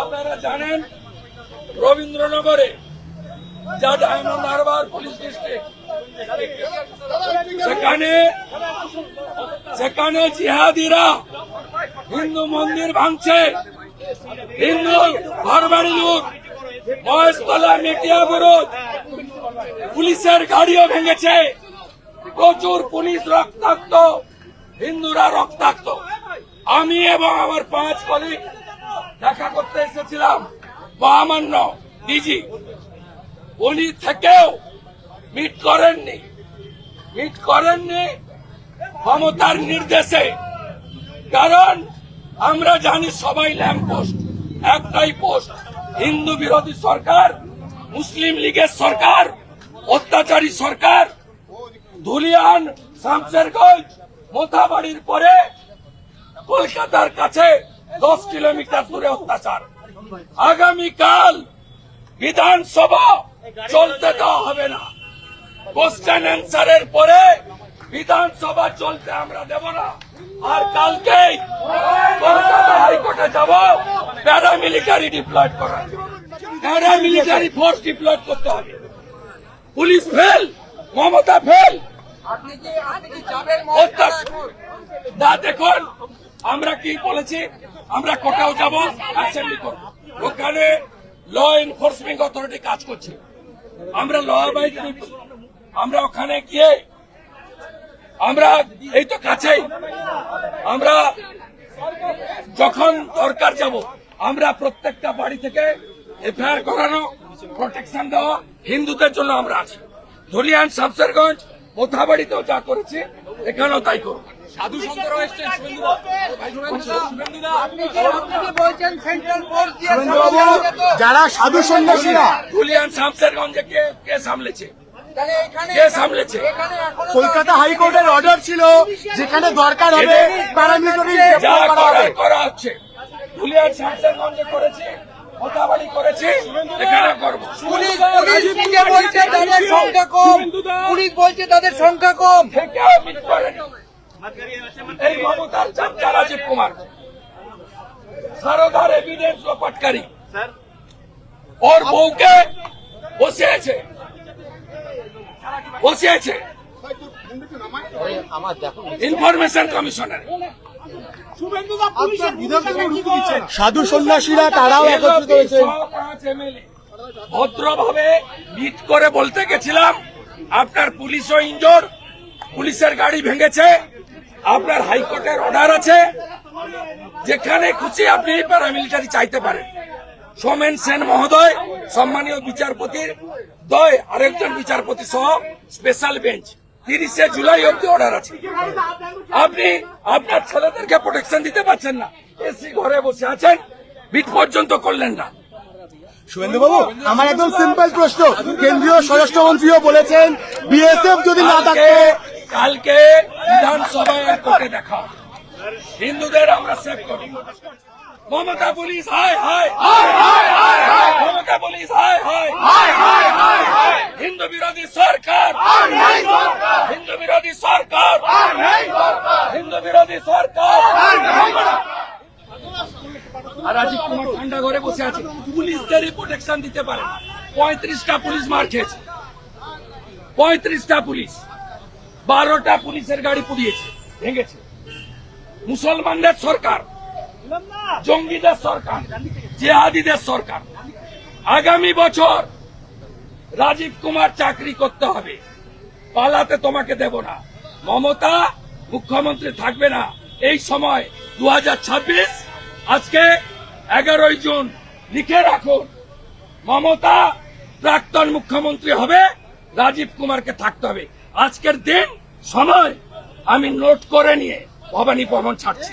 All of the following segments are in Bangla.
আপনারা জানেন রবীন্দ্রনগরে যা ডায়মন্ড হারবার পুলিশ ডিস্ট্রিক্ট, সেখানে সেখানে জিহাদিরা হিন্দু মন্দির ভাঙছে, হিন্দু ঘরবাড়ি লোক বয়সতলা মেটিয়া বিরোধ পুলিশের গাড়িও ভেঙেছে, প্রচুর পুলিশ রক্তাক্ত। হিন্দুরা রক্তাক্ত। আমি এবং আমার পাঁচ কলিগ দেখা করতে এসেছিলাম মহামান্য ডিজি। উনি থেকেও মিট করেননি। মিট করেননি ক্ষমতার নির্দেশে। কারণ আমরা জানি সবাই ল্যাম্প পোস্ট একটাই পোস্ট হিন্দু বিরোধী সরকার, মুসলিম লীগের সরকার, অত্যাচারী সরকার, ধুলিয়ান, শামসেরগঞ্জ মোথাবাড়ির পরে কলকাতার কাছে দশ কিলোমিটার দূরে অত্যাচার। আগামীকাল বিধানসভা চলতে দেওয়া হবে না। কোশ্চেন অ্যান্সারের পরে বিধানসভা চলতে আমরা দেব না। আর কালকেই কলকাতা হাইকোর্টে যাব প্যারামিলিটারি ডিপ্লয়েড করা প্যারামিলিটারি ফোর্স ডিপ্লয়েড করতে হবে। পুলিশ ফেল মমতা ফেল না, দেখুন, আমরা কি বলেছি? আমরা কোর্টেও যাব অ্যাসেম্বলি করব। ওখানে ল এনফোর্সমেন্ট অথরিটি কাজ করছে। আমরা ল আমরা ওখানে গিয়ে, আমরা, এই তো কাছেই, আমরা যখন দরকার যাব, আমরা প্রত্যেকটা বাড়ি থেকে এফআইআর করানো প্রোটেকশন দেওয়া, হিন্দুদের জন্য আমরা আছি। ধুলিয়ান, শামসেরগঞ্জ মোথাবাড়িতেও যা করেছে এখানেও তাই করব সাধু এসছেন যারা সাধু সন্ন্যাসীরা ধুলিয়ান শামসেরগঞ্জে কে কে সামলেছে? কে সামলেছে? কলকাতা হাইকোর্টের অর্ডার ছিল যেখানে দরকার হবে প্যারামিলিটারি করা হচ্ছে। ধুলিয়ান শামসেরগঞ্জে করেছি মোথাবাড়ি করেছি এখানে করব। পুলিশ পুলিশ বলছে তাদের সংখ্যা কম। পুলিশ বলছে তাদের সংখ্যা কম। থেকেও মিট করেনি এই মমতার চাচা রাজীব কুমার। সারদার এভিডেন্স লোপাটকারী। ওর বউকে বসিয়েছে। বসিয়েছে। Information commissioner. সাধু সন্ন্যাসীরা তারাও একত্রিত হয়েছে। ভদ্রভাবে মিট করে বলতে গেছিলাম আপনার পুলিশও ইনজোর পুলিশের গাড়ি ভেঙেছে আপনার হাইকোর্টের অর্ডার আছে যেখানে খুশি আপনি প্যারামিলিটারি চাইতে পারেন। সোমেন সেন মহোদয় সম্মানীয় বিচারপতির দয় আরেকজন বিচারপতি সহ স্পেশাল বেঞ্চ তিরিশে জুলাই অব্দি অর্ডার আছে। আপনি আপনার ছেলেদেরকে প্রোটেকশন দিতে পারছেন না। এসি ঘরে বসে আছেন বিট পর্যন্ত করলেন না। সুরেন্দ্রবাবু আমার একদম সিম্পল প্রশ্ন। কেন্দ্রীয় স্বরাষ্ট্রমন্ত্রীও বলেছেন বিএসএফ যদি না কালকে থাকে কালকে বিধানসভায় আর কোর্টে দেখা হিন্দুদের আমরা সেভ করি। মমতা পুলিশ হায় হায় মমতা পুলিশ হায় হায় হিন্দু বিরোধী সরকার হিন্দু বিরোধী সরকার বিরোধী সরকার। আর রাজীব কুমার ঠান্ডা ঘরে বসে আছে। পুলিশদেরই প্রোটেকশন দিতে পারে। পঁয়ত্রিশটা পুলিশ মার খেয়েছে। পঁয়ত্রিশটা পুলিশ। বারোটা পুলিশের গাড়ি পুড়িয়েছে। ভেঙেছে। মুসলমানদের সরকার। জঙ্গিদের সরকার। জেহাদিদের সরকার। আগামী বছর রাজীব কুমার চাকরি করতে হবে। পালাতে তোমাকে দেব না। মমতা মুখ্যমন্ত্রী থাকবে না। এই সময় দু হাজার ছাব্বিশ, আজকে এগারোই জুন, লিখে রাখুন, মমতা প্রাক্তন মুখ্যমন্ত্রী হবে, রাজীব কুমারকে থাকতে হবে। আজকের দিন, সময় আমি নোট করে নিয়ে ভবানী ভবন ছাড়ছি।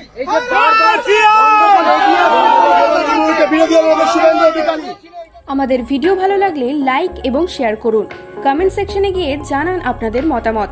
আমাদের ভিডিও ভালো লাগলে লাইক এবং শেয়ার করুন। কমেন্ট সেকশনে গিয়ে জানান আপনাদের মতামত।